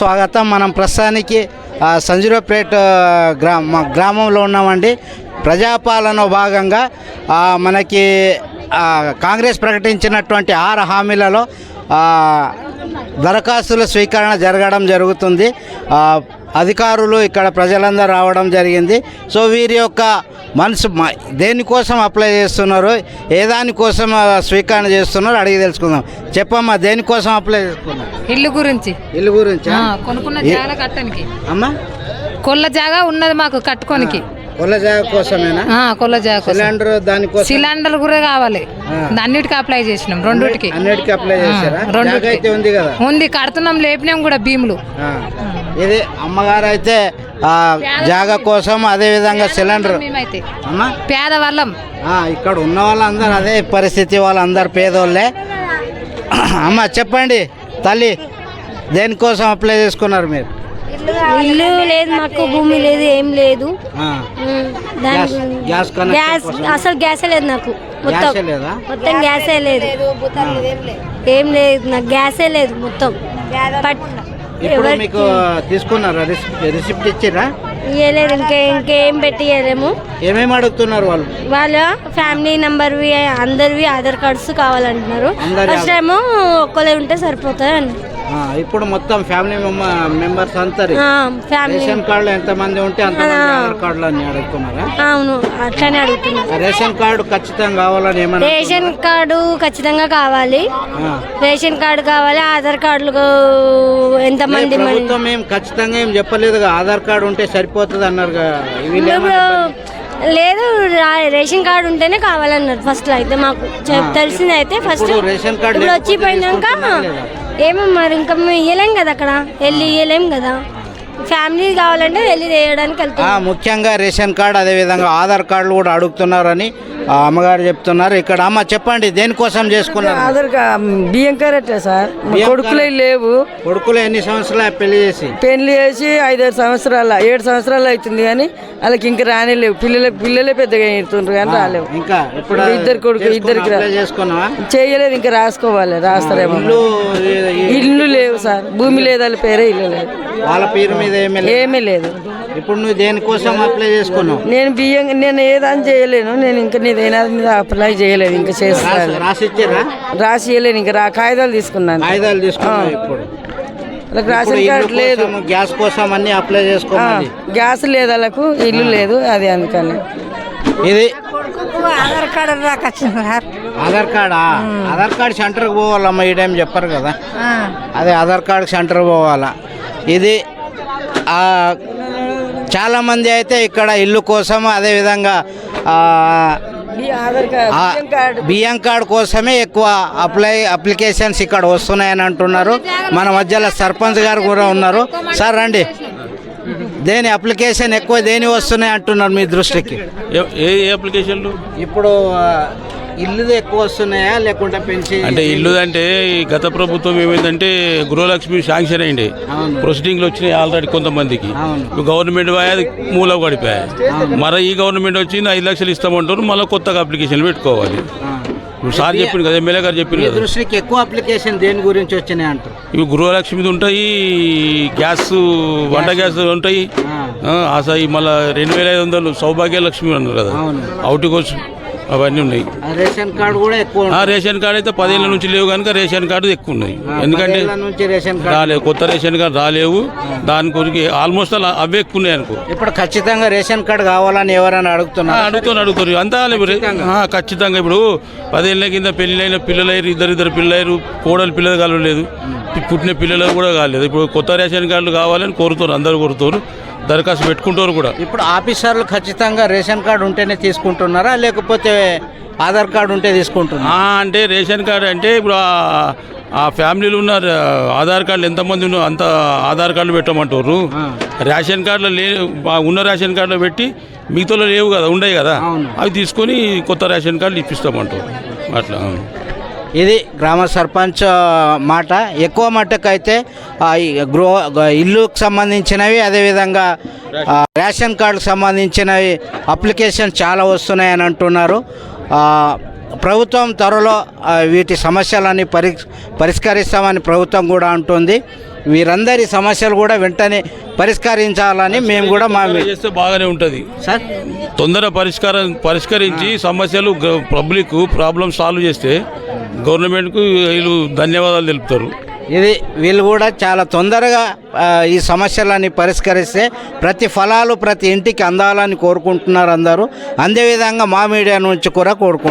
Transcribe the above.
స్వాగతం. మనం ప్రస్తుతానికి ఆ, సంజీరావుపేట గ్రామ గ్రామంలో ఉన్నామండి. ప్రజాపాలన భాగంగా మనకి కాంగ్రెస్ ప్రకటించినటువంటి ఆరు హామీలలో దరఖాస్తుల స్వీకరణ జరగడం జరుగుతుంది. అధికారులు ఇక్కడ ప్రజలందరూ రావడం జరిగింది. సో వీరి యొక్క మనసు దేనికోసం అప్లై చేస్తున్నారు ఏ దానికోసం స్వీకరణ చేస్తున్నారు అడిగి తెలుసుకుందాం. చెప్పమ్మా దేనికోసం అప్లై చేసుకున్నారు ఇల్లు గురించి. ఇల్లు గురించి కొనుక్కున్న జాగా కట్టనికి. అమ్మా? కొల్ల జాగా ఉన్నది మాకు కట్టుకోనికి. కోసమేనా? కొల్ల జాగా కోసం. సిలిండర్ దానికోసం సిలిండర్ కూడా కావాలి. అన్నిటికీ అప్లై చేసినాం రెండుటికి. అన్నిటికీ అప్లై చేశారా? అయితే ఉంది కదా? ఉంది కడుతున్నాం లేపినాం కూడా భీములు. ఇది అమ్మగారు అయితే జాగ కోసం అదే విధంగా సిలిండర్. పేదవాళ్ళం. ఇక్కడ ఉన్న వాళ్ళందరూ అదే పరిస్థితి వాళ్ళందరూ పేదోళ్ళే. అమ్మ చెప్పండి తల్లి దేనికోసం అప్లై చేసుకున్నారు మీరు? ఇల్లు లేదు మాకు భూమి లేదు ఏం లేదు. గ్యాస్ గ్యాస్ అసలు గ్యాసే లేదు నాకు. మొత్తం గ్యాసే లేదా? మొత్తం గ్యాసే లేదు. ఏం లేదు. నాకు గ్యాసే లేదు మొత్తం. ఇప్పుడు మీకు తీసుకున్నారా? రిసిప్ట్ ఇచ్చిరా? ఇయ్యలేదు ఇంకే ఇంకేం పెట్టి ఇయ్యలేము ఏమేమి అడుగుతున్నారు వాళ్ళు? వాళ్ళ ఫ్యామిలీ నెంబర్వి అందరివి ఆధార్ కార్డ్స్ కావాలంటున్నారు. ఫస్ట్ ఏమో ఒక్కలే ఉంటే ఆ, ఇప్పుడు మొత్తం ఫ్యామిలీ మెంబర్స్ అంతా ఫ్యామిలీ రేషన్ కార్డులో ఎంతమంది ఉంటే అంతమంది ఆధార్ కార్డులు అని అడుగుతున్నారా? అవును అట్లానే అడుగుతున్నారు. రేషన్ కార్డు ఖచ్చితంగా కావాలని ఏమన్నా రేషన్ కార్డు ఖచ్చితంగా కావాలి. రేషన్ కార్డు కావాలి ఆధార్ కార్డులు లేదు, మరి ప్రభుత్వం ఏం ఖచ్చితంగా ఏం చెప్పలేదు ఆధార్ కార్డు ఉంటే సరిపోతుంది అన్నారు లేదు రేషన్ కార్డు ఉంటేనే కావాలన్నారు ఫస్ట్ అయితే మాకు. తెలిసింది అయితే ఫస్ట్. రేషన్ కార్డు తీసుకుంటున్నారా లేదా? ఏమో మరి ఇంకా మేము ఇయ్యలేం కదా అక్కడ? వెళ్ళి ఇవ్వలేం కదా? ఫ్యామిలీ కావాలంటే వెళ్ళి వేయడానికి ఆ, వెళ్తాం ముఖ్యంగా రేషన్ కార్డు అదే విధంగా ఆధార్ కార్డులు కూడా అడుగుతున్నారని ఆ అమ్మగారు చెప్తున్నారు. ఇక్కడ అమ్మ చెప్పండి దేనికోసం చేసుకున్నారు? ఆధార్ కా- బియ్యం కరెక్టే సార్. కొడుకులే లేవు. కొడుకులు ఎన్ని సంవత్సరాలు పెళ్ళి చేసి? పెళ్ళి చేసి ఐదారు సంవత్సరాల ఏడు సంవత్సరాలు అవుతుంది కానీ వాళ్ళకి ఇంకా రానిలేవు పిల్లలే పిల్లలే పెద్దగా ఎడుతుండ్రు కానీ రాలేవు. ఇంకా ఇప్పుడు ఇద్దరు కొడుకు ఇద్దరికి చేసుకున్నావా? చేయలేదు ఇంకా రాసుకోవాలి రాస్తారేమో ఇల్లు లేవు సార్. భూమి లేదు వాళ్ళ పేరే ఇల్లు లేదు. వాళ్ళ పేరు మీద ఏమీ లేదు. ఇప్పుడు నువ్వు దేనికోసం అప్లై చేసుకున్నావు? నేను బియ్యం నేను ఏదని చేయలేను. నేను ఇంకా నీదైనా మీద అప్లై చేయలేదు ఇంకా చేస్తాను. రాసి- ఇచ్చారా రాసి చేయలేను ఇంకా రా కాగితాలు తీసుకున్నాను. ఆయుధాలు తీసుకున్నావు ఇప్పుడు. రేషన్ కార్డు లేదు. గ్యాస్ కోసం అన్ని అప్లై చేసుకోవాలి గ్యాస్ లేదు వాళ్ళకు ఇల్లు లేదు అది అందుకని. ఇది ఆధార్ కార్డు సార్. ఆధార్ కార్డా? ఆధార్ కార్డ్ సెంటర్కి పోవాలమ్మా ఈ టైం చెప్పారు కదా. అదే ఆధార్ కార్డ్ సెంటర్ పోవాలా. ఇది ఆ, చాలామంది అయితే ఇక్కడ ఇల్లు కోసం అదేవిధంగా ఆ, ఆధార్ కార్డు ఆ, బియ్యం కార్డు. కోసమే ఎక్కువ అప్లై అప్లికేషన్స్ ఇక్కడ వస్తున్నాయని అంటున్నారు. మన మధ్యలో సర్పంచ్ గారు కూడా ఉన్నారు. సార్ రండి. దేని అప్లికేషన్ ఎక్కువ దేని వస్తున్నాయి అంటున్నారు మీ దృష్టికి? ఏ అప్లికేషన్లు? ఇప్పుడు ఆ, ఇల్లుది ఎక్కువ వస్తున్నాయా లేకుంటే పెంచి అంటే ఇల్లు అంటే గత ప్రభుత్వం ఏమైందంటే గృహలక్ష్మి శాంక్షన్ అయింది. ప్రొసీడింగ్లు వచ్చినాయి ఆల్రెడీ కొంతమందికి. గవర్నమెంట్ అది మూల పడిపోయాయి. మరి ఈ గవర్నమెంట్ వచ్చింది ఐదు లక్షలు ఇస్తామంటారు మళ్ళీ కొత్తగా అప్లికేషన్లు పెట్టుకోవాలి. సార్ చెప్పింది కదా ఎమ్మెల్యే గారు చెప్పింది కదా. దృష్టికి ఎక్కువ అప్లికేషన్ దేని గురించి వచ్చినాయి అంటారు? ఇవి గృహలక్ష్మిది ఉంటాయి గ్యాస్ వంట గ్యాస్. ఉంటాయి. ఆసాయి మళ్ళీ రెండు వేల ఐదు వందలు సౌభాగ్య లక్ష్మి అన్నారు కదా. అవును. అవన్నీ ఉన్నాయి. ఆ రేషన్ కార్డు కూడా ఎక్కువ. రేషన్ కార్డు అయితే పదేళ్ళ నుంచి లేవు కనుక రేషన్ కార్డు ఎక్కువ ఉన్నాయి. ఎందుకంటే రాలేవు కొత్త రేషన్ కార్డు రాలేవు. దాని కొరికి ఆల్మోస్ట్ అలా అవే ఎక్కువ ఉన్నాయి అనుకో. ఇప్పుడు ఖచ్చితంగా రేషన్ కార్డు కావాలని ఎవరైనా ఆ, అడుగుతున్నారు అడుగుతారు అంతా ఖచ్చితంగా. ఇప్పుడు పదేళ్ళ కింద పెళ్ళైన పిల్లలయ్యారు ఇద్దరు ఇద్దరు పిల్లలు కోడలు పిల్లలు కలవలేదు పుట్టిన పిల్లలు కూడా కాలేదు. ఇప్పుడు కొత్త రేషన్ కార్డులు కావాలని కోరుతారు అందరు కోరుతారు దరఖాస్తు పెట్టుకుంటారు కూడా. ఇప్పుడు ఆఫీసర్లు ఖచ్చితంగా రేషన్ కార్డు ఉంటేనే తీసుకుంటున్నారా? లేకపోతే ఆధార్ కార్డు ఉంటే తీసుకుంటున్నారా? ఆ, అంటే రేషన్ కార్డు అంటే ఇప్పుడు ఆ- ఫ్యామిలీలో ఉన్న ఆధార్ కార్డులు ఎంతమంది ఉన్నో అంత ఆధార్ కార్డులు పెట్టమంటారు. రేషన్ కార్డులో లే ఉన్న రేషన్ కార్డులో పెట్టి మిగతాలో లేవు కదా ఉండవు కదా. అవి తీసుకొని కొత్త రేషన్ కార్డులు ఇప్పిస్తామంటారు. అట్లా ఇది గ్రామ సర్పంచ్ మాట. ఎక్కువ మట్టుకైతే గృహ ఇల్లుకు సంబంధించినవి అదేవిధంగా రేషన్ కార్డుకు సంబంధించినవి అప్లికేషన్ చాలా వస్తున్నాయని అంటున్నారు. ప్రభుత్వం త్వరలో వీటి సమస్యలన్నీ పరి పరిష్కరిస్తామని ప్రభుత్వం కూడా అంటుంది. వీరందరి సమస్యలు కూడా వెంటనే పరిష్కరించాలని మేము కూడా మా చేస్తే బాగానే ఉంటుంది. సార్? తొందర పరిష్కారం పరిష్కరించి సమస్యలు పబ్లిక్ ప్రాబ్లమ్ సాల్వ్ చేస్తే గవర్నమెంట్కు వీళ్ళు ధన్యవాదాలు తెలుపుతారు. ఇది వీళ్ళు కూడా చాలా తొందరగా ఈ సమస్యలన్నీ పరిష్కరిస్తే ప్రతి ఫలాలు ప్రతి ఇంటికి అందాలని కోరుకుంటున్నారు అందరూ. అదే విధంగా మా మీడియా నుంచి కూడా కోరుకుంటున్నారు